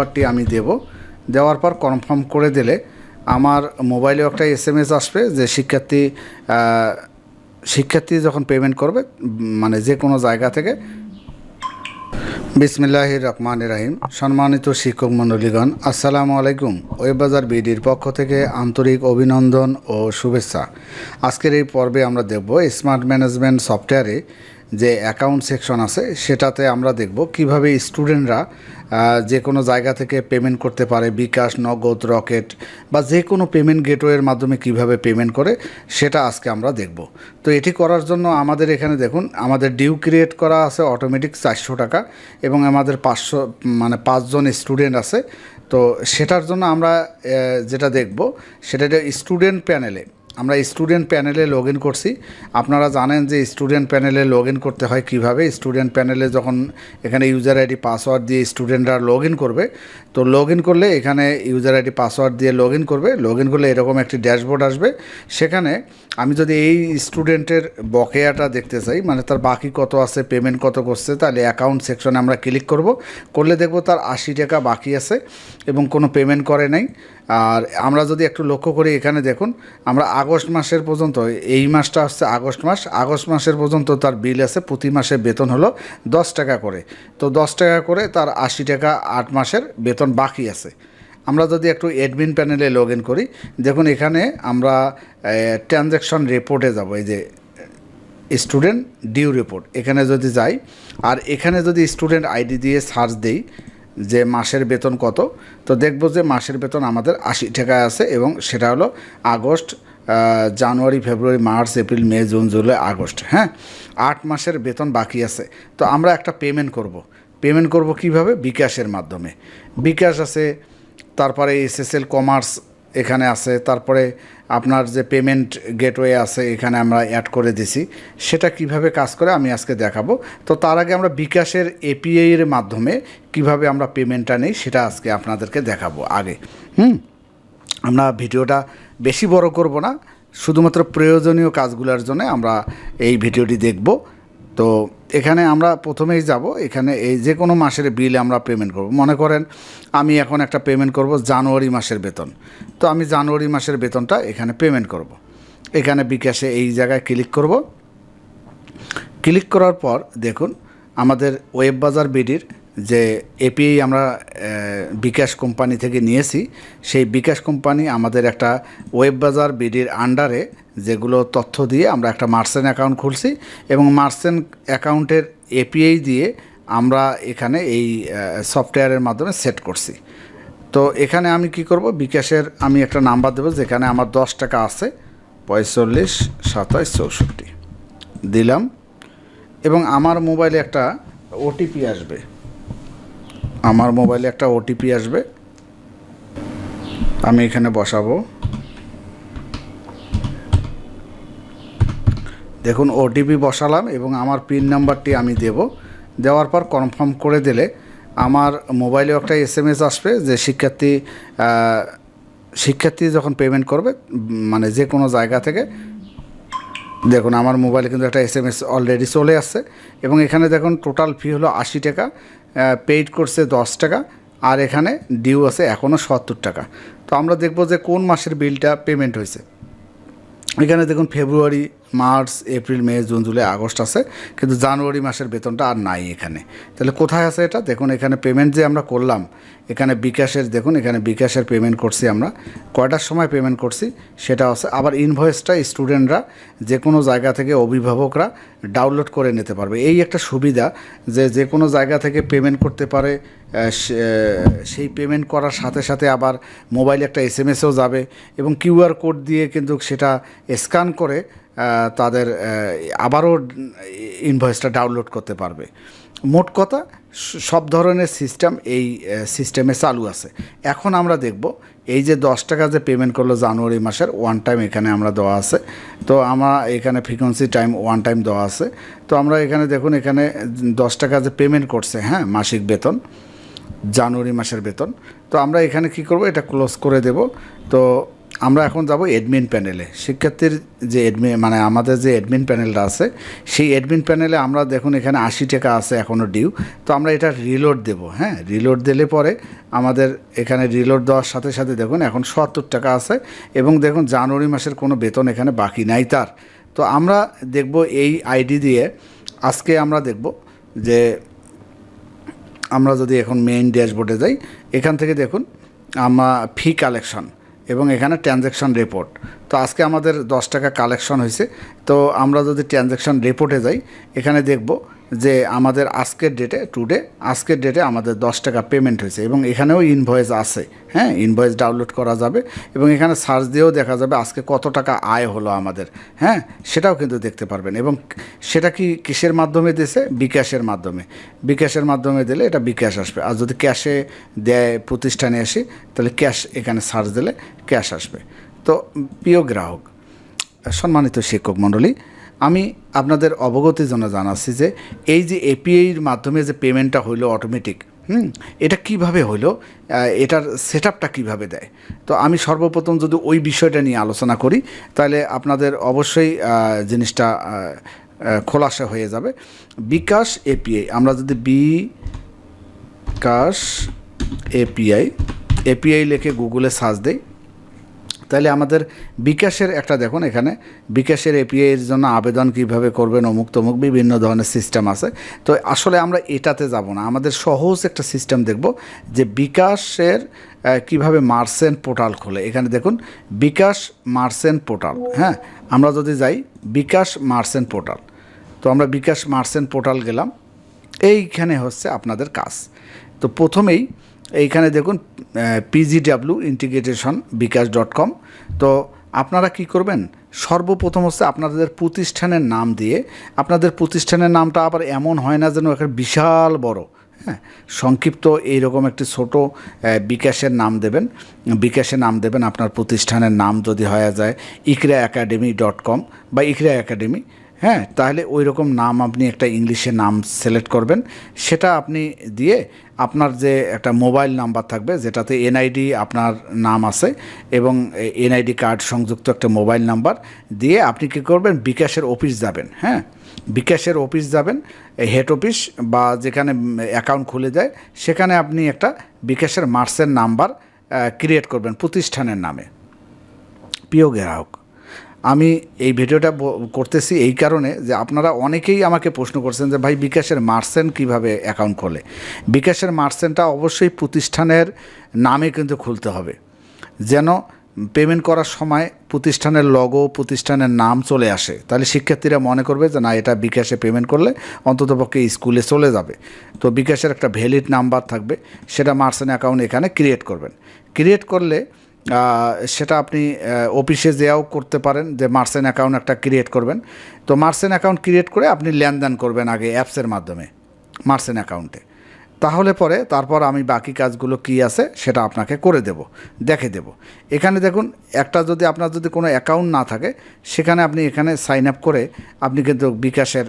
নাম্বারটি আমি দেব। দেওয়ার পর কনফার্ম করে দিলে আমার মোবাইলেও একটা এস এম এস আসবে যে শিক্ষার্থী শিক্ষার্থী যখন পেমেন্ট করবে মানে যে কোনো জায়গা থেকে। বিসমিল্লাহ রহমান রাহিম। সম্মানিত শিক্ষক মণ্ডলীগণ, আসসালামু আলাইকুম। ওয়েববাজার বিডির পক্ষ থেকে আন্তরিক অভিনন্দন ও শুভেচ্ছা। আজকের এই পর্বে আমরা দেখব স্মার্ট ম্যানেজমেন্ট সফটওয়্যারে যে অ্যাকাউন্ট সেকশন আছে, সেটাতে আমরা দেখব কীভাবে স্টুডেন্টরা যে কোনো জায়গা থেকে পেমেন্ট করতে পারে, বিকাশ, নগদ, রকেট বা যে কোনো পেমেন্ট গেটওয়ের মাধ্যমে কীভাবে পেমেন্ট করে, সেটা আজকে আমরা দেখব। তো এটি করার জন্য আমাদের এখানে দেখুন, আমাদের ডিউ ক্রিয়েট করা আছে অটোমেটিক চারশো টাকা এবং আমাদের পাঁচশো মানে পাঁচজন স্টুডেন্ট আছে। তো সেটার জন্য আমরা যেটা দেখব, সেটা স্টুডেন্ট প্যানেলে আমরা স্টুডেন্ট প্যানেলে লগ ইন করছি। আপনারা জানেন যে স্টুডেন্ট প্যানেলে লগ ইন করতে হয় কীভাবে? স্টুডেন্ট প্যানেলে যখন এখানে ইউজার আইডি পাসওয়ার্ড দিয়ে স্টুডেন্টরা লগ ইন করবে, তো লগ ইন করলে এখানে ইউজার আইডি পাসওয়ার্ড দিয়ে লগ ইন করবে। লগ ইন করলে এরকম একটি ড্যাশবোর্ড আসবে। সেখানে আমি যদি এই স্টুডেন্টের বকেয়াটা দেখতে চাই মানে তার বাকি কত আছে পেমেন্ট কত করছে, তাহলে অ্যাকাউন্ট সেকশনে আমরা ক্লিক করব। করলে দেখব তার আশি টাকা বাকি আছে এবং কোনো পেমেন্ট করে নাই। আর আমরা যদি একটু লক্ষ্য করি এখানে দেখুন, আমরা আগস্ট মাসের পর্যন্ত, এই মাসটা হচ্ছে আগস্ট মাস, আগস্ট মাসের পর্যন্ত তার বিল আছে, প্রতি মাসে বেতন হলো দশ টাকা করে। তো দশ টাকা করে তার আশি টাকা আট মাসের বেতন বাকি আছে। আমরা যদি একটু অ্যাডমিন প্যানেলে লগ ইন করি, দেখুন এখানে আমরা ট্রানজ্যাকশন রিপোর্টে যাব, এই যে স্টুডেন্ট ডিউ রিপোর্ট এখানে যদি যাই, আর এখানে যদি স্টুডেন্ট আইডি দিয়ে সার্চ দেই যে মাসের বেতন কত, তো দেখব যে মাসের বেতন আমাদের আশি টাকা আছে এবং সেটা হলো August January, February, March, April, May, June, July, August হ্যাঁ? আট মাসের বেতন বাকি আছে। তো আমরা একটা পেমেন্ট করব। পেমেন্ট করব কীভাবে? বিকাশের মাধ্যমে। বিকাশ আছে, তারপরে এসএসএল, কমার্স এখানে আছে। তারপরে আপনার যে পেমেন্ট গেটওয়ে আছে, এখানে আমরা অ্যাড করে দিছি। সেটা কীভাবে কাজ করে আমি আজকে দেখাবো। তো তার আগে আমরা বিকাশের এপিআই এর মাধ্যমে কীভাবে আমরা পেমেন্টটা নেই, সেটা আজকে আপনাদেরকে দেখাবো আগে। হুম? আমরা ভিডিওটা বেশি বড় করব না। শুধুমাত্র প্রয়োজনীয় কাজগুলোর জন্য আমরা এই ভিডিওটি দেখব। তো এখানে আমরা প্রথমেই যাব, এখানে এই যে কোনো মাসের বিল আমরা পেমেন্ট করব। মনে করেন আমি এখন একটা পেমেন্ট করব জানুয়ারি মাসের বেতন। তো আমি জানুয়ারি মাসের বেতনটা এখানে পেমেন্ট করব। এখানে বিকাশে এই জায়গায় ক্লিক করব। ক্লিক করার পর দেখুন আমাদের ওয়েব বাজার বিডির যে এপিআই আমরা বিকাশ কোম্পানি থেকে নিয়েছি, সেই বিকাশ কোম্পানি আমাদের একটা ওয়েব বাজার বিডির আন্ডারে যেগুলো তথ্য দিয়ে আমরা একটা মার্সেন্ট অ্যাকাউন্ট খুলছি এবং মার্সেন্ট অ্যাকাউন্টের এপিআই দিয়ে আমরা এখানে এই সফটওয়্যারের মাধ্যমে সেট করছি। তো এখানে আমি কি করব? বিকাশের আমি একটা নাম্বার দেবো যেখানে আমার দশ টাকা আছে, পঁয়তাল্লিশ, সাতাশ, চৌষট্টি। দিলাম এবং আমার মোবাইলে একটা ওটিপি আসবে। আমার মোবাইলে একটা ওটিপি আসবে। আমি এখানে বসাবো। দেখুন ওটিপি বসালাম এবং আমার পিন নাম্বারটি আমি দেব। দেওয়ার পর কনফার্ম করে দিলে আমার মোবাইলেও একটা এস এম এস আসবে যে শিক্ষার্থী শিক্ষার্থী যখন পেমেন্ট করবে মানে যে কোনো জায়গা থেকে। দেখুন, আমার মোবাইলে কিন্তু একটা এস এম এস অলরেডি চলে আসছে এবং এখানে দেখুন টোটাল ফি হলো আশি টাকা। পেইড করছে দশ টাকা, আর এখানে ডিউ আছে এখনও সত্তর টাকা। তো আমরা দেখব যে কোন মাসের বিলটা পেমেন্ট হয়েছে। এখানে দেখুন February March, April, May, June, July, August আছে, কিন্তু জানুয়ারি মাসের বেতনটা আর নাই এখানে। তাহলে কোথায় আছে এটা? দেখুন, এখানে পেমেন্ট যে আমরা করলাম, এখানে বিকাশের, দেখুন, এখানে বিকাশের পেমেন্ট করছি আমরা। কয়টার সময় পেমেন্ট করছি? সেটা আছে, আবার ইনভয়েসটা স্টুডেন্টরা যে কোনো জায়গা থেকে অভিভাবকরা ডাউনলোড করে নিতে পারবে। এই একটা সুবিধা যে যে কোনো জায়গা থেকে পেমেন্ট করতে পারে সেই পেমেন্ট করার সাথে সাথে আবার মোবাইলে একটা এস এম এসও যাবে এবং কিউআর কোড দিয়ে কিন্তু সেটা স্ক্যান করে তাদের আবারও ইনভয়েসটা ডাউনলোড করতে পারবে। মোট কথা সব ধরনের সিস্টেম এই সিস্টেমে চালু আছে। এখন আমরা দেখব, এই যে দশ টাকা যে পেমেন্ট করল জানুয়ারি মাসের ওয়ান টাইম এখানে আমরা দেওয়া আছে। তো আমরা এখানে ফ্রিকোয়েন্সি টাইম ওয়ান টাইম দেওয়া আছে। তো আমরা এখানে দেখুন, এখানে দশ টাকা যে পেমেন্ট করছে হ্যাঁ মাসিক বেতন, জানুয়ারি মাসের বেতন। তো আমরা এখানে কি করব, এটা ক্লোজ করে দেব। তো আমরা এখন যাব এডমিন প্যানেলে শিক্ষার্থীর যে এডমিন মানে আমাদের যে এডমিন প্যানেলটা আছে, সেই এডমিন প্যানেলে আমরা দেখুন এখানে আশি টাকা আছে এখনও ডিউ তো আমরা এটা রিলোড দেব হ্যাঁ? রিলোড দিলে পরে আমাদের এখানে রিলোড দেওয়ার সাথে সাথে দেখুন এখন সত্তর টাকা আছে এবং দেখুন জানুয়ারি মাসের কোনো বেতন এখানে বাকি নাই তার। তো আমরা দেখব এই আইডি দিয়ে, আজকে আমরা দেখব যে আমরা যদি এখন মেইন ড্যাশবোর্ডে যাই, এখান থেকে দেখুন আমরা ফি কালেকশন এবং এখানে ট্রানজ্যাকশন রিপোর্ট তো আজকে আমাদের দশ টাকা কালেকশন হয়েছে। তো আমরা যদি ট্রানজ্যাকশন রিপোর্টে যাই, এখানে দেখব যে আমাদের আজকের ডেটে টুডে আজকের ডেটে আমাদের দশ টাকা পেমেন্ট হয়েছে এবং এখানেও ইনভয়েস আছে। হ্যাঁ ইনভয়েস ডাউনলোড করা যাবে এবং এখানে সার্চ দিয়েও দেখা যাবে আজকে কত টাকা আয় হলো আমাদের। হ্যাঁ সেটাও কিন্তু দেখতে পারবেন এবং সেটা কি কিসের মাধ্যমে দিয়েছে? বিকাশের মাধ্যমে। বিকাশের মাধ্যমে দিলে এটা বিকাশ আসবে। আর যদি ক্যাশে দেয় প্রতিষ্ঠানে আসি তাহলে ক্যাশ এখানে সার্চ দিলে ক্যাশ আসবে। তো প্রিয় গ্রাহক, সম্মানিত শিক্ষক মণ্ডলী আমি আপনাদের অবগতির জন্য জানাচ্ছি যে এই যে এপিআইর মাধ্যমে যে পেমেন্টটা হইল অটোমেটিক হুম, এটা কীভাবে হলো এটার সেট আপটা কীভাবে দেয়? তো আমি সর্বপ্রথম যদি ওই বিষয়টা নিয়ে আলোচনা করি, তাহলে আপনাদের অবশ্যই জিনিসটা খোলাসা হয়ে যাবে। বিকাশ এপিআই আমরা যদি বিকাশ এপিআই এপিআই লিখে গুগলে সার্চ দেই তাহলে আমাদের বিকাশের একটা দেখুন এখানে, বিকাশের এপিআই এর জন্য আবেদন কীভাবে করবেন, অমুক তমুক বিভিন্ন ধরনের সিস্টেম আছে। তো আসলে আমরা এটাতে যাব না। আমাদের সহজ একটা সিস্টেম দেখব যে বিকাশের কীভাবে মার্সেন্ট পোর্টাল খোলে। এখানে দেখুন, বিকাশ মার্সেন্ট পোর্টাল হ্যাঁ? আমরা যদি যাই, বিকাশ মার্সেন্ট পোর্টাল। তো আমরা বিকাশ মার্সেন্ট পোর্টাল গেলাম। এইখানে হচ্ছে আপনাদের কাজ। তো প্রথমেই এইখানে দেখুন পিজিডাব্লিউ ইন্টিগ্রেটেশন বিকাশ ডট কম তো আপনারা কি করবেন? সর্বপ্রথম হচ্ছে আপনাদের প্রতিষ্ঠানের নাম দিয়ে, আপনাদের প্রতিষ্ঠানের নামটা আবার এমন হয় না যেন একটা বিশাল বড় হ্যাঁ? সংক্ষিপ্ত এইরকম একটি ছোট বিকাশের নাম দেবেন। বিকাশের নাম দেবেন আপনার প্রতিষ্ঠানের নাম যদি হয়ে যায়, ইকরা একাডেমি ডট কম বা ইকরা একাডেমি হ্যাঁ তাহলে ওই রকম নাম আপনি একটা ইংলিশে নাম সিলেক্ট করবেন। সেটা আপনি দিয়ে আপনার যে একটা মোবাইল নাম্বার থাকবে, যেটাতে এনআইডি আপনার নাম আছে এবং এনআইডি কার্ড সংযুক্ত একটা মোবাইল নাম্বার দিয়ে আপনি কী করবেন, বিকাশের অফিস যাবেন হ্যাঁ? বিকাশের অফিস যাবেন হেড অফিস বা যেখানে অ্যাকাউন্ট খুলে যায়, সেখানে আপনি একটা বিকাশের মার্সের নাম্বার ক্রিয়েট করবেন প্রতিষ্ঠানের নামে। প্রিয় গ্রাহক আমি এই ভিডিওটা করতেছি এই কারণে যে আপনারা অনেকেই আমাকে প্রশ্ন করছেন যে ভাই বিকাশের মার্সেন্ট কীভাবে অ্যাকাউন্ট খোলে? বিকাশের মার্সেন্টটা অবশ্যই প্রতিষ্ঠানের নামে কিন্তু খুলতে হবে। যেন পেমেন্ট করার সময় প্রতিষ্ঠানের লগো প্রতিষ্ঠানের নাম চলে আসে। তাহলে শিক্ষার্থীরা মনে করবে যে না, এটা বিকাশে পেমেন্ট করলে অন্ততপক্ষে স্কুলে চলে যাবে। তো বিকাশের একটা ভ্যালিড নাম্বার থাকবে। সেটা মার্সেন্ট অ্যাকাউন্ট এখানে ক্রিয়েট করবেন। ক্রিয়েট করলে সেটা আপনি অফিসে যেও করতে পারেন যে মার্সেন অ্যাকাউন্ট একটা ক্রিয়েট করবেন। তো মার্সেন অ্যাকাউন্ট ক্রিয়েট করে আপনি লেনদেন করবেন আগে অ্যাপসের মাধ্যমে মার্সেন অ্যাকাউন্টে তাহলে পরে তারপর আমি বাকি কাজগুলো কি আছে সেটা আপনাকে করে দেব, দেখে দেব। এখানে দেখুন, একটা যদি আপনার যদি কোনো অ্যাকাউন্ট না থাকে, সেখানে আপনি এখানে সাইন আপ করে আপনি কিন্তু বিকাশের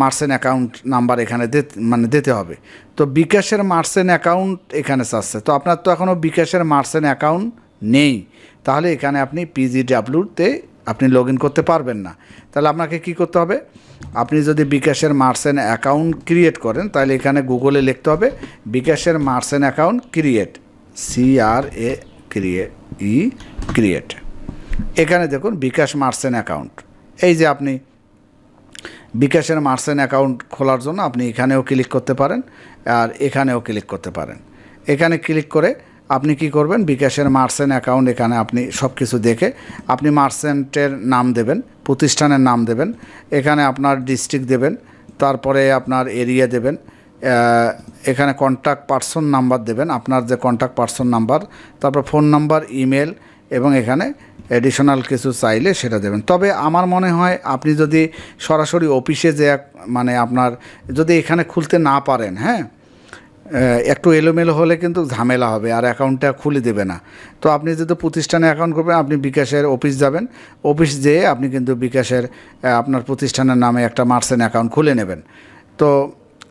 মার্সেন অ্যাকাউন্ট নাম্বার এখানে মানে দিতে হবে। তো বিকাশের মার্সেন অ্যাকাউন্ট এখানে চাচ্ছে তো আপনার তো এখনও বিকাশের মার্সেন অ্যাকাউন্ট নেই। তাহলে এখানে আপনি পিজিডাব্লিউতে আপনি লগ ইন করতে পারবেন না। তাহলে আপনাকে কি করতে হবে? আপনি যদি বিকাশের মার্সেন অ্যাকাউন্ট ক্রিয়েট করেন, তাহলে এখানে গুগলে লিখতে হবে, বিকাশের merchant account create C R A create E create এখানে দেখুন, বিকাশ মার্সেন অ্যাকাউন্ট এই যে আপনি বিকাশের মার্সেন অ্যাকাউন্ট খোলার জন্য আপনি এখানেও ক্লিক করতে পারেন, আর এখানেও ক্লিক করতে পারেন। এখানে ক্লিক করে আপনি কি করবেন? বিকাশের মার্সেন্ট অ্যাকাউন্ট এখানে আপনি সব কিছু দেখে আপনি মার্সেন্টের নাম দেবেন, প্রতিষ্ঠানের নাম দেবেন, এখানে আপনার ডিস্ট্রিক্ট দেবেন, তারপরে আপনার এরিয়া দেবেন এখানে কন্ট্যাক্ট পার্সন নাম্বার দেবেন, আপনার যে কন্ট্যাক্ট পার্সন নাম্বার তারপর ফোন নাম্বার ইমেল এবং এখানে এডিশনাল কিছু চাইলে সেটা দেবেন। তবে আমার মনে হয় আপনি যদি সরাসরি অফিসে যে মানে আপনার যদি এখানে খুলতে না পারেন হ্যাঁ একটু এলোমেলো হলে কিন্তু ঝামেলা হবে আর অ্যাকাউন্টটা খুলে দেবে না। তো আপনি যদি প্রতিষ্ঠানে অ্যাকাউন্ট করবেন, আপনি বিকাশের অফিস যাবেন। অফিস যেয়ে আপনি কিন্তু বিকাশের আপনার প্রতিষ্ঠানের নামে একটা মার্সেন অ্যাকাউন্ট খুলে নেবেন। তো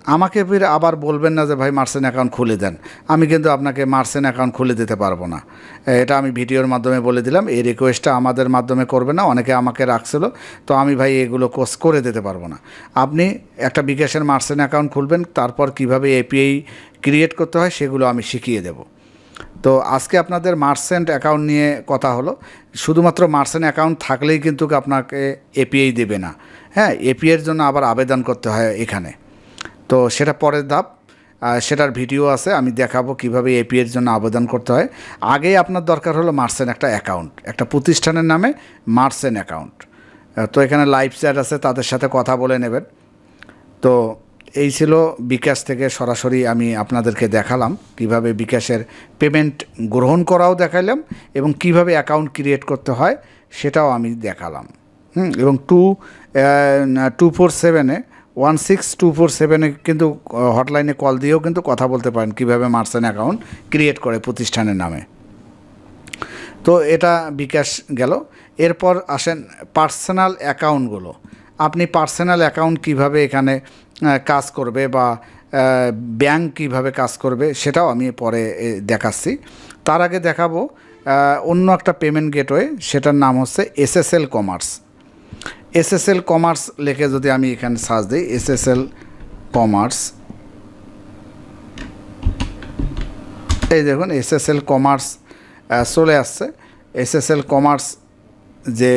আমাকে ফির আবার বলবেন না যে, ভাই মার্সেন অ্যাকাউন্ট খুলে দেন। আমি কিন্তু আপনাকে মার্সেন অ্যাকাউন্ট খুলে দিতে পারব না। এটা আমি ভিডিওর মাধ্যমে বলে দিলাম। এই রিকোয়েস্টটা আমাদের মাধ্যমে করবে না, অনেকে আমাকে রাখছিল। তো আমি, ভাই, এগুলো কোর্স করে দিতে পারব না। আপনি একটা বিকাশের মার্সেন অ্যাকাউন্ট খুলবেন, তারপর কীভাবে এপিআই ক্রিয়েট করতে হয় সেগুলো আমি শিখিয়ে দেবো। তো আজকে আপনাদের মার্সেন্ট অ্যাকাউন্ট নিয়ে কথা হলো। শুধুমাত্র মার্সেন্ট অ্যাকাউন্ট থাকলেই কিন্তু আপনাকে এপিআই দেবে না। হ্যাঁ এপিআইয়ের জন্য আবার আবেদন করতে হয় এখানে। তো সেটা পরের ধাপ। সেটার ভিডিও আছে, আমি দেখাবো কীভাবে এপিএর জন্য আবেদন করতে হয়। আগেই আপনার দরকার হলো মার্সেন একটা অ্যাকাউন্ট একটা প্রতিষ্ঠানের নামে মার্সেন অ্যাকাউন্ট তো এখানে লাইভ চ্যাট আছে, তাদের সাথে কথা বলে নেবেন। তো এই ছিল বিকাশ থেকে সরাসরি আমি আপনাদেরকে দেখালাম, কীভাবে বিকাশের পেমেন্ট গ্রহণ করাও দেখালাম এবং কীভাবে অ্যাকাউন্ট ক্রিয়েট করতে হয়, সেটাও আমি দেখালাম। হুম, এবং টু টু ফোর সেভেনে ওয়ান সিক্স টু ফোর সেভেনে কিন্তু হটলাইনে কল দিয়েও কিন্তু কথা বলতে পারেন কীভাবে মার্সেন অ্যাকাউন্ট ক্রিয়েট করে প্রতিষ্ঠানের নামে। তো এটা বিকাশ গেল। এরপর আসেন পার্সোনাল অ্যাকাউন্টগুলো আপনি পার্সোনাল অ্যাকাউন্ট কীভাবে এখানে কাজ করবে বা ব্যাংক কীভাবে কাজ করবে সেটাও আমি পরে দেখাচ্ছি। তার আগে দেখাবো অন্য একটা পেমেন্ট গেটওয়ে সেটার নাম হচ্ছে এসএসএল কমার্স এসএসএল কমার্স লিখে যদি আমি এখানে সার্চ দিই, এসএসএল কমার্স, এই দেখুন এসএসএল কমার্স চলে আসছে। এসএসএল কমার্স যে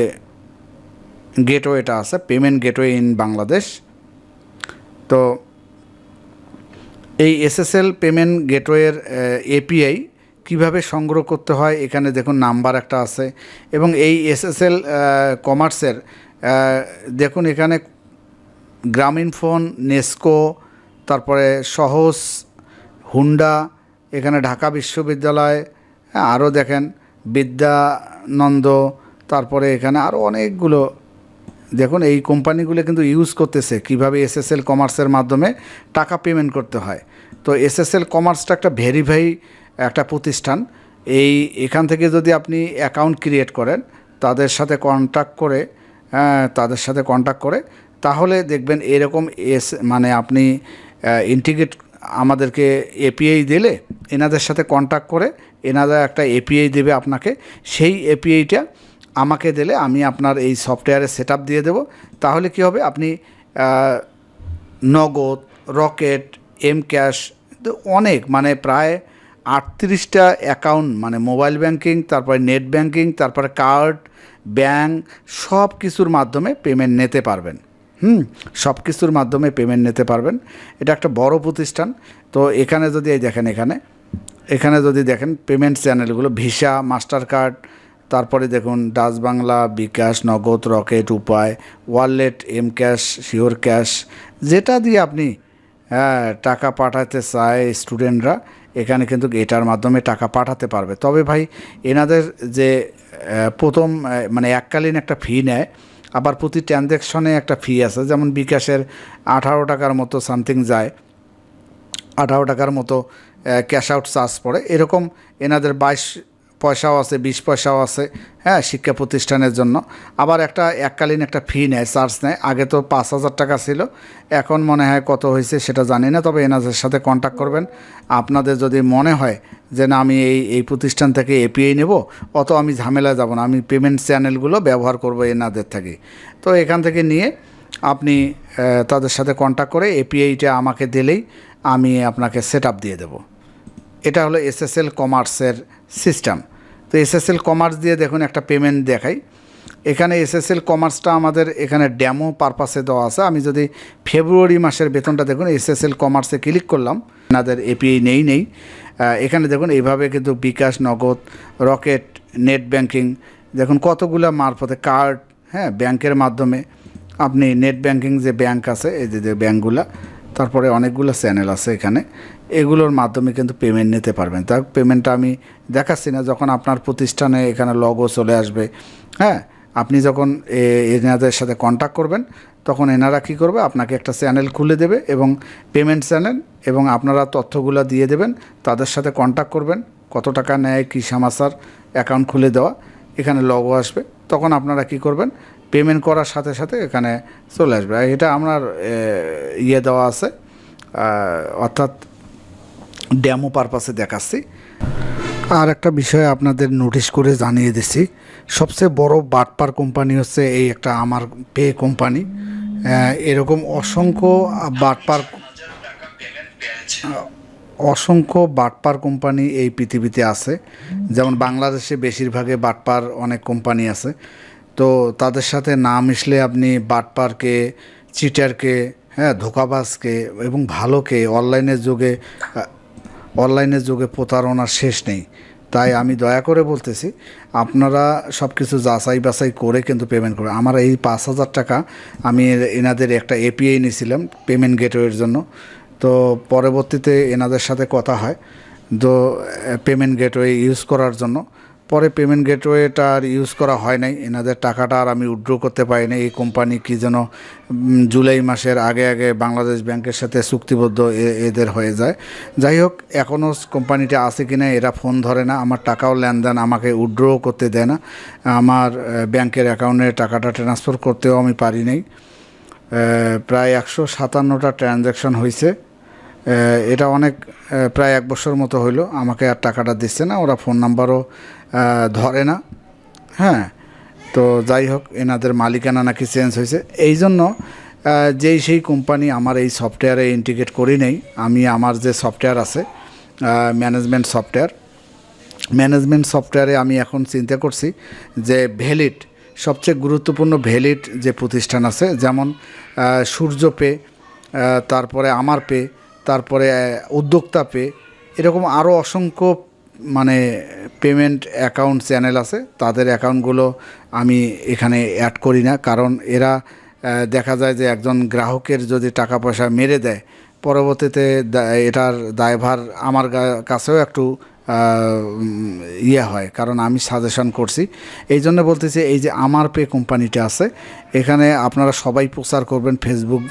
গেটওয়েটা আছে, পেমেন্ট গেটওয়ে ইন বাংলাদেশ। তো এই এসএসএল পেমেন্ট গেটওয়ের এপিআই কীভাবে সংগ্রহ করতে হয়, এখানে দেখুন নাম্বার একটা আছে। এবং এই এসএসএল কমার্সের দেখুন, এখানে গ্রামীণ ফোন, নেস্কো, তারপরে সহজ হুন্ডা, এখানে ঢাকা বিশ্ববিদ্যালয় হ্যাঁ আরও দেখেন, বিদ্যানন্দ, তারপরে এখানে আরও অনেকগুলো, দেখুন, এই কোম্পানিগুলো কিন্তু ইউজ করতেছে, কীভাবে এসএসএল কমার্সের মাধ্যমে টাকা পেমেন্ট করতে হয়। তো এসএসএল কমার্সটা একটা ভেরিফাই একটা প্রতিষ্ঠান। এই, এখান থেকে যদি আপনি অ্যাকাউন্ট ক্রিয়েট করেন, তাদের সাথে কন্ট্যাক্ট করে তাদের সাথে কন্ট্যাক্ট করে, তাহলে দেখবেন এরকম এস মানে আপনি ইন্টিগ্রেট আমাদেরকে এপিআই দিলে, এনাদের সাথে কন্ট্যাক্ট করে, এনারা একটা এপিআই দেবে আপনাকে, সেই এপিআইটা আমাকে দিলে আমি আপনার এই সফটওয়্যারে সেট দিয়ে দেবো। তাহলে কি হবে? আপনি নগদ, রকেট এম ক্যাশ অনেক মানে প্রায় আটত্রিশটা অ্যাকাউন্ট মানে মোবাইল ব্যাংকিং তারপরে নেট ব্যাংকিং তারপরে কার্ড ব্যাংক সব কিছুর মাধ্যমে পেমেন্ট নিতে পারবেন। হুম, সব কিছুর মাধ্যমে পেমেন্ট নিতে পারবেন। এটা একটা বড় প্রতিষ্ঠান। তো এখানে যদি এই দেখেন এখানে এখানে যদি দেখেন পেমেন্ট চ্যানেলগুলো ভিসা মাস্টার কার্ড তারপরে দেখুন Dutch Bangla bKash Nagad Rocket Upay wallet M cash sure cash যেটা দিয়ে আপনি হ্যাঁ টাকা পাঠাতে চায় স্টুডেন্টরা এখানে কিন্তু এটার মাধ্যমে টাকা পাঠাতে পারবে। তবে ভাই, এনাদের যে প্রথম মানে এককালীন একটা ফি নেয়, আবার প্রতি ট্রানজ্যাকশনে একটা ফি আছে। যেমন বিকাশের আঠারো টাকার মতো সামথিং যায়, আঠারো টাকার মতো ক্যাশ আউট চার্জ পড়ে। এরকম এনাদের বাইশ পয়সাও আছে, বিশ পয়সাও আছে হ্যাঁ শিক্ষা প্রতিষ্ঠানের জন্য। আবার একটা এককালীন একটা ফি নেয় চার্জ নেয়। আগে তো পাঁচ হাজার টাকা ছিল, এখন মনে হয় কত হয়েছে সেটা জানি না, তবে এনাদের সাথে কন্ট্যাক্ট করবেন। আপনাদের যদি মনে হয় যে না, আমি এই এই প্রতিষ্ঠান থেকে এপিআই নেব, অত আমি ঝামেলায় যাব না, আমি পেমেন্ট চ্যানেলগুলো ব্যবহার করব এনাদের থেকে। তো এখান থেকে নিয়ে আপনি তাদের সাথে কন্ট্যাক্ট করে এপিআইটা আমাকে দিলেই আমি আপনাকে সেট দিয়ে দেবো। এটা হলো এসএসএল কমার্সের সিস্টেম এসএসএল কমার্স দিয়ে দেখুন একটা পেমেন্ট দেখাই। এখানে এসএসএল কমার্সটা আমাদের এখানে ড্যামো পারপাসে দেওয়া আছে। আমি যদি ফেব্রুয়ারি মাসের বেতনটা দেখুন, এসএসএল কমার্সে ক্লিক করলাম আপনাদের এপিআই নেই নেই। এখানে দেখুন, এইভাবে কিন্তু বিকাশ, নগদ, রকেট নেট ব্যাংকিং দেখুন কতগুলো মারফতে কার্ড হ্যাঁ ব্যাংকের মাধ্যমে আপনি নেট ব্যাংকিং যে ব্যাংক আছে, এই যে যে ব্যাংকগুলো তারপরে অনেকগুলো চ্যানেল আছে এখানে। এগুলোর মাধ্যমে কিন্তু পেমেন্ট নিতে পারবেন। তার পেমেন্টটা আমি দেখাচ্ছি না, যখন আপনার প্রতিষ্ঠানে এখানে লগও চলে আসবে হ্যাঁ? আপনি যখন এনাদের সাথে কন্ট্যাক্ট করবেন, তখন এনারা কী করবে? আপনাকে একটা চ্যানেল খুলে দেবে এবং পেমেন্ট চ্যানেল এবং আপনারা তথ্যগুলো দিয়ে দেবেন, তাদের সাথে কন্ট্যাক্ট করবেন, কত টাকা নেয়, কী সামাসার অ্যাকাউন্ট খুলে দেওয়া, এখানে লগও আসবে, তখন আপনারা কি করবেন? পেমেন্ট করার সাথে সাথে এখানে চলে আসবে। এটা আপনার ইয়ে দেওয়া আছে অর্থাৎ ড্যামো পারপাসে দেখাচ্ছি। আর একটা বিষয় আপনাদের নোটিশ করে জানিয়ে দিচ্ছি। সবচেয়ে বড় বাটপার কোম্পানি হচ্ছে এই একটা আমার পে কোম্পানি এরকম অসংখ্য বাটপার অসংখ্য বাটপার কোম্পানি এই পৃথিবীতে আছে। যেমন বাংলাদেশে বেশিরভাগে বাটপার অনেক কোম্পানি আছে। তো তাদের সাথে না মিশলে আপনি বাটপারকে চিটারকে হ্যাঁ ধোকাবাজকে এবং ভালোকে অনলাইনের যুগে অনলাইনের যুগে প্রতারণার শেষ নেই। তাই আমি দয়া করে বলতেছি, আপনারা সব কিছু যাচাই বাছাই করে কিন্তু পেমেন্ট করবেন। আমার এই পাঁচ হাজার টাকা আমি এনাদের একটা এপিআই নিয়েছিলাম পেমেন্ট গেটওয়ের জন্য। তো পরবর্তীতে এনাদের সাথে কথা হয়, তো পেমেন্ট গেটওয়ে ইউজ করার জন্য। পরে পেমেন্ট গেটওয়েটা আর ইউজ করা হয় নাই। এনাদের টাকাটা আর আমি উইড্রো করতে পারিনি এই কোম্পানি কি যেন জুলাই মাসের আগে আগে বাংলাদেশ ব্যাংকের সাথে চুক্তিবদ্ধ এদের হয়ে যায়। যাই হোক, এখনও কোম্পানিটা আছে কি না, এরা ফোন ধরে না। আমার টাকাও লেনদেন আমাকে উইড্রো করতে দেয় না। আমার ব্যাংকের অ্যাকাউন্টে টাকাটা ট্রান্সফার করতেও আমি পারি নাই। প্রায় একশো সাতান্নটা ট্রানজ্যাকশন হয়েছে এটা অনেক প্রায় এক বছর মতো হইল। আমাকে আর টাকাটা দিচ্ছে না। ওরা ফোন নাম্বারও ধরে না। হ্যাঁ তো যাই হোক, এনাদের মালিকানা নাকি চেঞ্জ হয়েছে। এই জন্য যেই সেই কোম্পানি আমার এই সফটওয়্যারে ইন্টিগ্রেট করি নেই, আমি আমার যে সফটওয়্যার আছে ম্যানেজমেন্ট সফটওয়্যার, ম্যানেজমেন্ট সফটওয়্যারে আমি এখন চিন্তা করছি যে ভ্যালিড, সবচেয়ে গুরুত্বপূর্ণ ভ্যালিড যে প্রতিষ্ঠান আছে, যেমন সূর্য পে তারপরে আমার পে, তারপরে উদ্যোক্তা পে, এরকম আরও অসংখ্য মানে পেমেন্ট অ্যাকাউন্ট চ্যানেল আছে, তাদের অ্যাকাউন্টগুলো আমি এখানে অ্যাড করি না, কারণ এরা দেখা যায় যে একজন গ্রাহকের যদি টাকা পয়সা মেরে দেয়, পরবর্তীতে এটার দায়ভার আমার কাছেও একটু ইয়ে হয়, কারণ আমি সাজেশন করছি। এই জন্য বলতেছি, এই যে আমার পে কোম্পানিটা আছে, এখানে আপনারা সবাই প্রচার করবেন ফেসবুক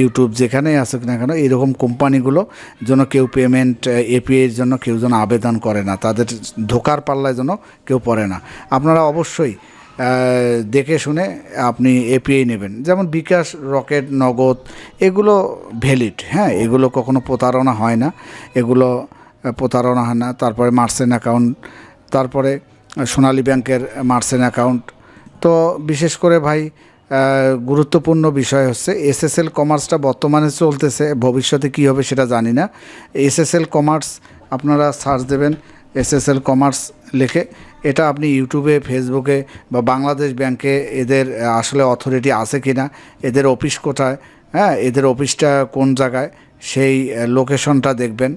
ইউটিউব যেখানেই আছে না কেন এইরকম কোম্পানিগুলো যেন কেউ পেমেন্ট এপিআইয়ের জন্য কেউ যেন আবেদন করে না, তাদের ধোকার পাল্লায় যেন কেউ পড়ে না। আপনারা অবশ্যই দেখে শুনে আপনি এপিআই নেবেন। যেমন বিকাশ, রকেট, নগদ, এগুলো ভ্যালিড হ্যাঁ এগুলো কখনো প্রতারণা হয় না, এগুলো প্রতারণা হয় না, তারপরে মার্সেন অ্যাকাউন্ট তারপরে সোনালী ব্যাংকের মার্সেন অ্যাকাউন্ট তো বিশেষ করে ভাই গুরুত্বপূর্ণ বিষয় হচ্ছে এসএসএল কমার্সটা বর্তমানে চলতেছে, ভবিষ্যতে কী হবে সেটা জানি না। এসএসএল কমার্স আপনারা সার্চ দেবেন এসএসএল কমার্স লিখে। এটা আপনি ইউটিউবে ফেসবুকে বা বাংলাদেশ ব্যাংকে এদের আসলে অথরিটি আছে কি না, এদের অফিস কোথায় হ্যাঁ এদের অফিসটা কোন জায়গায়, সেই লোকেশনটা দেখবেন।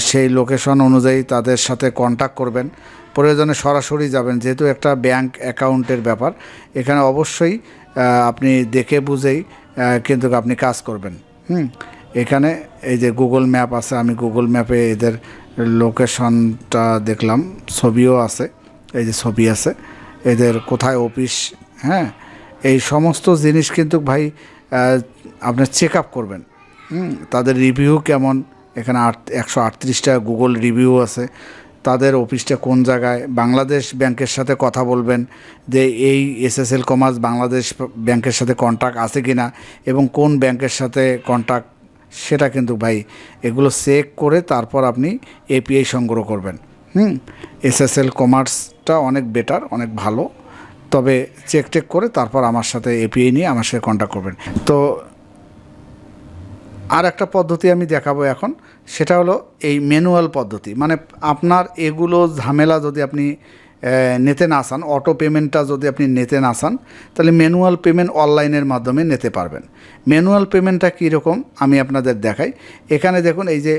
সেই লোকেশন অনুযায়ী তাদের সাথে কন্ট্যাক্ট করবেন। প্রয়োজনে সরাসরি যাবেন যেহেতু একটা ব্যাংক অ্যাকাউন্টের ব্যাপার। এখানে অবশ্যই আপনি দেখে বুঝেই কিন্তু আপনি কাজ করবেন। হুম? এখানে এই যে গুগল ম্যাপ আছে আমি গুগল ম্যাপে এদের লোকেশনটা দেখলাম। ছবিও আছে এই যে ছবি আছে। এদের কোথায় অফিস হ্যাঁ? এই সমস্ত জিনিস কিন্তু ভাই আপনার চেক আপ করবেন। হুম, তাদের রিভিউ কেমন? এখানে আট, একশো আটত্রিশটা গুগল রিভিউ আছে। তাদের অফিসটা কোন জায়গায়? বাংলাদেশ ব্যাংকের সাথে কথা বলবেন যে এই এসএসএল কমার্স বাংলাদেশ ব্যাংকের সাথে কন্ট্যাক্ট আছে কি না এবং কোন ব্যাংকের সাথে কন্ট্যাক্ট সেটা কিন্তু ভাই এগুলো চেক করে তারপর আপনি এপিআই সংগ্রহ করবেন। হুম? এসএসএল কমার্সটা অনেক বেটার, অনেক ভালো। তবে চেক টেক করে তারপর আমার সাথে এপিআই নিয়ে আমার সাথে কন্ট্যাক্ট করবেন। তো আর একটা পদ্ধতি আমি দেখাবো এখন, সেটা হলো এই ম্যানুয়াল পদ্ধতি। মানে আপনার এগুলো ঝামেলা যদি আপনি নিতে না চান, অটো পেমেন্টটা যদি আপনি নিতে না চান, তাহলে ম্যানুয়াল পেমেন্ট অনলাইনের মাধ্যমে নিতে পারবেন। ম্যানুয়াল পেমেন্টটা কীরকম আমি আপনাদের দেখাই। এখানে দেখুন এই যে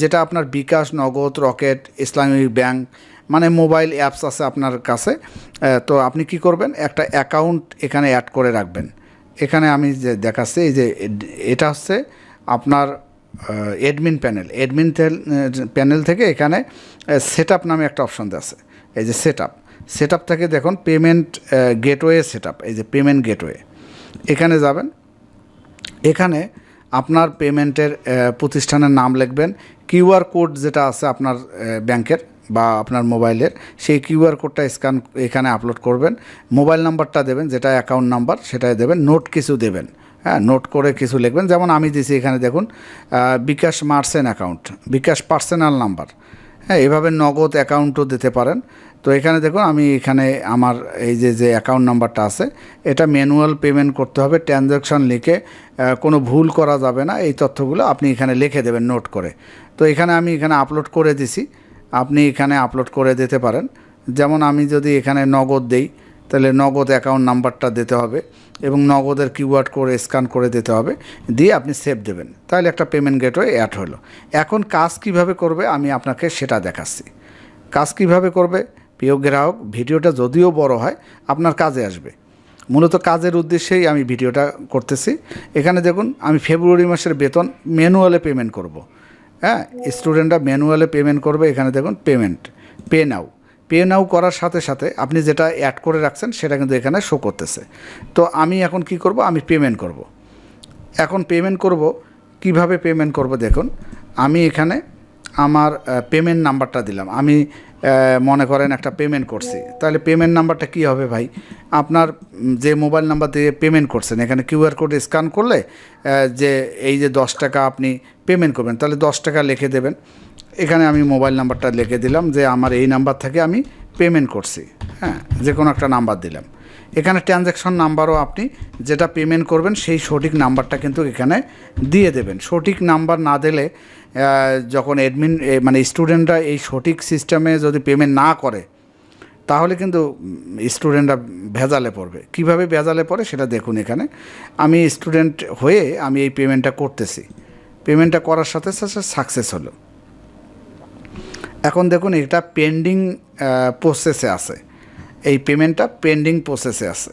যেটা আপনার bKash, Nagad, Rocket, Islamic bank মানে মোবাইল অ্যাপস আছে আপনার কাছে তো আপনি কি করবেন? একটা অ্যাকাউন্ট এখানে অ্যাড করে রাখবেন। এখানে আমি যে দেখাচ্ছি, এই যে এটা হচ্ছে আপনার এডমিন প্যানেল এডমিন প্যানেল থেকে এখানে সেট নামে একটা অপশন আছে। এই যে সেট আপ সেট আপ থেকে দেখুন পেমেন্ট গেটওয়ে সেট এই যে পেমেন্ট গেটওয়ে এখানে যাবেন। এখানে আপনার পেমেন্টের প্রতিষ্ঠানের নাম লিখবেন। কিউআর কোড যেটা আছে আপনার ব্যাংকের বা আপনার মোবাইলের, সেই কিউআর কোডটা স্ক্যান এখানে আপলোড করবেন। মোবাইল নাম্বারটা দেবেন, যেটা অ্যাকাউন্ট নাম্বার সেটাই দেবেন, নোট কিছু দেবেন। হ্যাঁ নোট করে কিছু লিখবেন। যেমন আমি দিছি এখানে দেখুন bKash merchant account, bKash personal number. হ্যাঁ এভাবে নগদ অ্যাকাউন্টও দিতে পারেন। তো এখানে দেখুন, আমি এখানে আমার এই যে যে অ্যাকাউন্ট নাম্বারটা আছে, এটা ম্যানুয়াল পেমেন্ট করতে হবে। ট্রানজ্যাকশন লিখে কোনো ভুল করা যাবে না। এই তথ্যগুলো আপনি এখানে লিখে দেবেন নোট করে। তো এখানে আমি এখানে আপলোড করে দিছি। আপনি এখানে আপলোড করে দিতে পারেন। যেমন আমি যদি এখানে নগদ দেই, তাহলে নগদ অ্যাকাউন্ট নাম্বারটা দিতে হবে এবং নগদের কিউআর কোড স্ক্যান করে দিতে হবে, দিয়ে আপনি সেভ দেবেন। তাহলে একটা পেমেন্ট গেটওয়ে অ্যাড হলো। এখন কাজ কীভাবে করবে আমি আপনাকে সেটা দেখাচ্ছি। কাজ কীভাবে করবে? প্রিয় গ্রাহক, ভিডিওটা যদিও বড় হয়, আপনার কাজে আসবে। মূলত কাজের উদ্দেশ্যেই আমি ভিডিওটা করতেছি। এখানে দেখুন, আমি ফেব্রুয়ারি মাসের বেতন ম্যানুয়ালে পেমেন্ট করব। হ্যাঁ স্টুডেন্টরা ম্যানুয়ালে পেমেন্ট করবে, এখানে দেখুন payment pay now pay now করার সাথে সাথে আপনি যেটা অ্যাড করে রাখছেন, সেটা কিন্তু এখানে শো করতেছে। তো আমি এখন কি করব? আমি পেমেন্ট করব। এখন পেমেন্ট করব, কীভাবে পেমেন্ট করব দেখুন, আমি এখানে আমার পেমেন্ট নাম্বারটা দিলাম। আমি মনে করেন একটা পেমেন্ট করছি। তাহলে পেমেন্ট নাম্বারটা কি হবে ভাই? আপনার যে মোবাইল নাম্বার দিয়ে পেমেন্ট করছেন, এখানে কিউআর কোড স্ক্যান করলে যে এই যে দশ টাকা আপনি পেমেন্ট করবেন, তাহলে দশ টাকা লিখে দেবেন। এখানে আমি মোবাইল নাম্বারটা লিখে দিলাম যে আমার এই নাম্বার থেকে আমি পেমেন্ট করছি। হ্যাঁ যে কোনো একটা নাম্বার দিলাম। এখানে ট্রানজ্যাকশন নাম্বারও আপনি যেটা পেমেন্ট করবেন, সেই সঠিক নাম্বারটা কিন্তু এখানে দিয়ে দেবেন। সঠিক নাম্বার না দিলে যখন অ্যাডমিন মানে স্টুডেন্টরা এই সঠিক সিস্টেমে যদি পেমেন্ট না করে, তাহলে কিন্তু স্টুডেন্টরা ভেজালে পড়বে। কীভাবে ভেজালে পড়ে সেটা দেখুন এখানে। আমি স্টুডেন্ট হয়ে আমি এই পেমেন্টটা করতেছি। পেমেন্টটা করার সাথে সাথে সাকসেস হলো। এখন দেখুন এটা পেন্ডিং প্রসেসে আছে। এই পেমেন্টটা পেন্ডিং প্রসেসে আছে।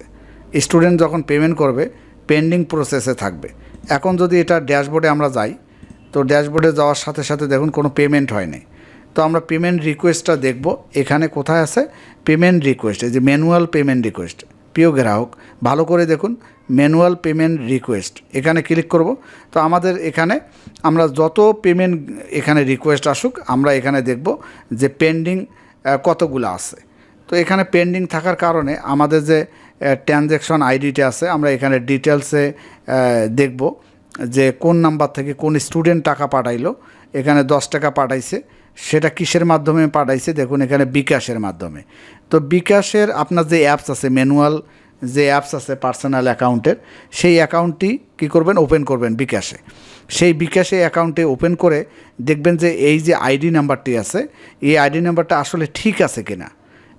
স্টুডেন্ট যখন পেমেন্ট করবে পেন্ডিং প্রসেসে থাকবে। এখন যদি এটা ড্যাশবোর্ডে আমরা যাই, তো ড্যাশবোর্ডে যাওয়ার সাথে সাথে দেখুন কোনো পেমেন্ট হয়নি তো আমরা পেমেন্ট রিকোয়েস্টটা দেখব, এখানে কোথায় আছে? পেমেন্ট রিকোয়েস্ট যে ম্যানুয়াল পেমেন্ট রিকোয়েস্ট প্রিয় গ্রাহক, ভালো করে দেখুন ম্যানুয়াল পেমেন্ট রিকোয়েস্ট এখানে ক্লিক করব। তো আমাদের এখানে আমরা যত পেমেন্ট এখানে রিকোয়েস্ট আসুক, আমরা এখানে দেখব যে পেন্ডিং কতগুলো আছে। তো এখানে পেন্ডিং থাকার কারণে আমাদের যে ট্রানজ্যাকশন আইডিটা আছে, আমরা এখানে ডিটেলসে দেখব যে কোন নাম্বার থেকে কোন স্টুডেন্ট টাকা পাঠাইলো, এখানে দশ টাকা পাঠাইছে, সেটা কিসের মাধ্যমে পাঠাইছে, দেখুন এখানে বিকাশের মাধ্যমে। তো বিকাশের আপনার যে অ্যাপস আছে ম্যানুয়াল যে অ্যাপস আছে পার্সোনাল অ্যাকাউন্টের সেই অ্যাকাউন্টটি কী করবেন? ওপেন করবেন বিকাশে। সেই বিকাশে অ্যাকাউন্টে ওপেন করে দেখবেন যে এই যে আইডি নাম্বারটি আছে, এই আইডি নাম্বারটা আসলে ঠিক আছে কিনা।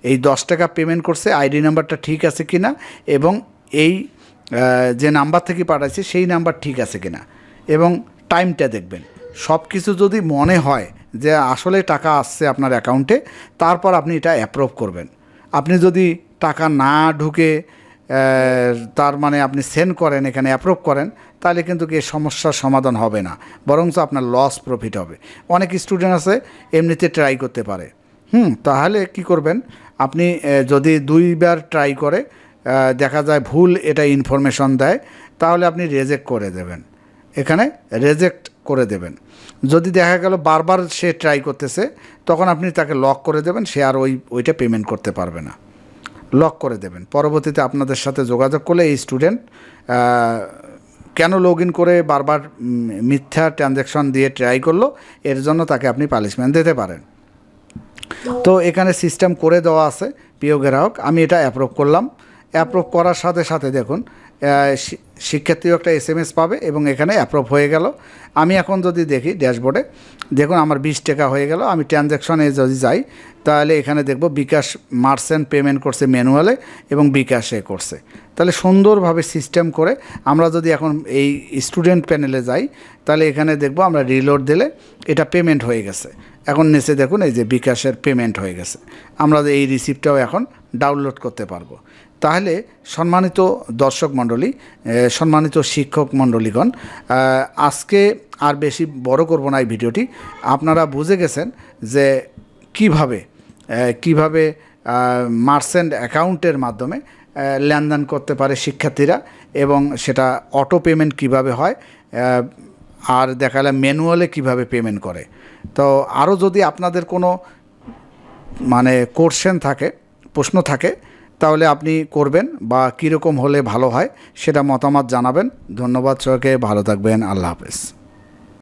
এই দশ টাকা পেমেন্ট করছে আইডি নাম্বারটা ঠিক আছে কিনা এবং এই যে নাম্বার থেকে পাঠাইছে সেই নাম্বার ঠিক আছে কি না এবং টাইমটা দেখবেন। সব কিছু যদি মনে হয় যে আসলে টাকা আসছে আপনার অ্যাকাউন্টে তারপর আপনি এটা অ্যাপ্রুভ করবেন। আপনি যদি টাকা না ঢুকে তার মানে আপনি সেন্ড করেন, এখানে অ্যাপ্রুভ করেন, তাহলে কিন্তু কি সমস্যার সমাধান হবে না। বরঞ্চ আপনার লস প্রফিট হবে। অনেক স্টুডেন্ট আছে, এমনিতে ট্রাই করতে পারে। হুম, তাহলে কি করবেন? আপনি যদি দুইবার ট্রাই করে দেখা যায় ভুল এটা ইনফরমেশন দেয়, তাহলে আপনি রেজেক্ট করে দেবেন। এখানে রেজেক্ট করে দেবেন। যদি দেখা গেল বারবার সে ট্রাই করতেছে, তখন আপনি তাকে লক করে দেবেন, সে আর ওই, ওইটা পেমেন্ট করতে পারবে না। লক করে দেবেন। পরবর্তীতে আপনাদের সাথে যোগাযোগ করলে এই স্টুডেন্ট কেন লগ ইন করে বারবার মিথ্যা ট্রানজ্যাকশন দিয়ে ট্রাই করল, এর জন্য তাকে আপনি পানিশমেন্ট দিতে পারেন। তো এখানে সিস্টেম করে দেওয়া আছে, প্রিয় গ্রাহক, আমি এটা অ্যাপ্রুভ করলাম। অ্যাপ্রুভ করার সাথে সাথে দেখুন শিক্ষার্থীও একটা এস এম এস পাবে এবং এখানে অ্যাপ্রুভ হয়ে গেল। আমি এখন যদি দেখি ড্যাশবোর্ডে দেখুন আমার বিশ টাকা হয়ে গেল, আমি ট্রানজ্যাকশনে যদি যাই, তাহলে এখানে দেখব বিকাশ মার্চেন্ট পেমেন্ট করছে ম্যানুয়ালে এবং বিকাশে করছে। তাহলে সুন্দরভাবে সিস্টেম করে আমরা যদি এখন এই স্টুডেন্ট প্যানেলে যাই, তাহলে এখানে দেখব আমরা রিলোড দিলে এটা পেমেন্ট হয়ে গেছে। এখন নিচে দেখুন এই যে বিকাশের পেমেন্ট হয়ে গেছে। আমরা এই রিসিপ্টটাও এখন ডাউনলোড করতে পারব। তাহলে সম্মানিত দর্শক মণ্ডলী সম্মানিত শিক্ষক মণ্ডলীগণ আজকে আর বেশি বড় করব না এই ভিডিওটি। আপনারা বুঝে গেছেন যে কীভাবে কীভাবে মার্চেন্ট অ্যাকাউন্টের মাধ্যমে লেনদেন করতে পারে শিক্ষার্থীরা এবং সেটা অটো পেমেন্ট কীভাবে হয় আর দেখালে ম্যানুয়ালে কীভাবে পেমেন্ট করে। তো আরও যদি আপনাদের কোনো মানে কোশ্চেন থাকে, প্রশ্ন থাকে তাহলে আপনি করবেন বা কীরকম হলে ভালো হয় সেটা মতামত জানাবেন। ধন্যবাদ সবাইকে, ভালো থাকবেন, আল্লাহ হাফেজ।